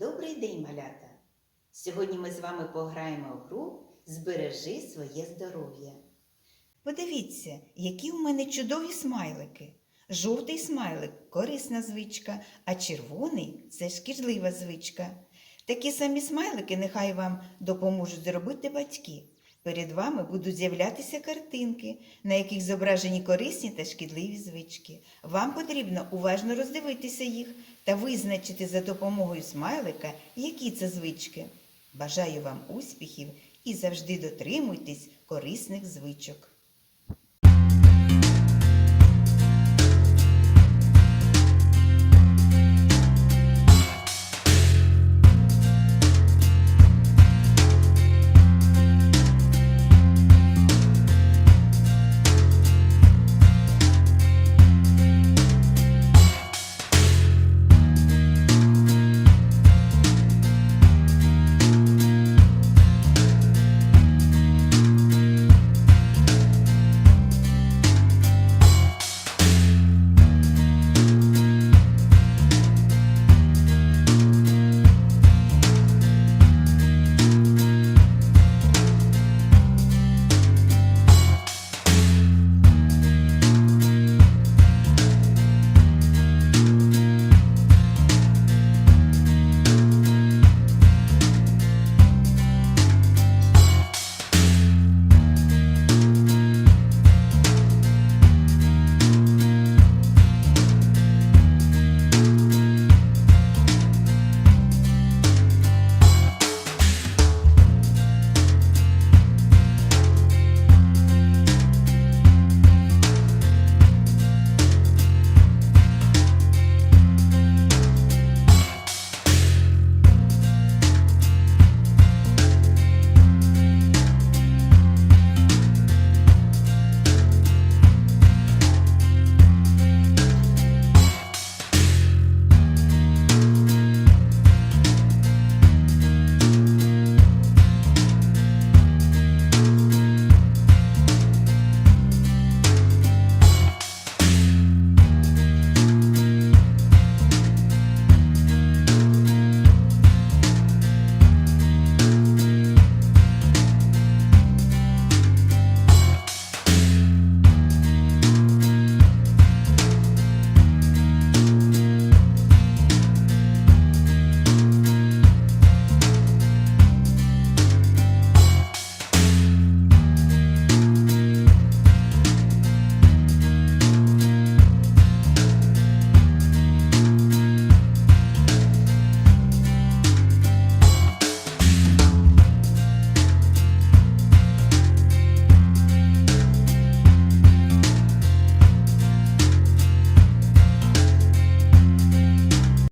Добрий день, малята! Сьогодні ми з вами пограємо в гру Збережи своє здоров'я. Подивіться, які у мене чудові смайлики. Жовтий смайлик корисна звичка, а червоний це шкідлива звичка. Такі самі смайлики нехай вам допоможуть зробити батьки. Перед вами будуть з'являтися картинки, на яких зображені корисні та шкідливі звички. Вам потрібно уважно роздивитися їх та визначити за допомогою смайлика, які це звички. Бажаю вам успіхів і завжди дотримуйтесь корисних звичок.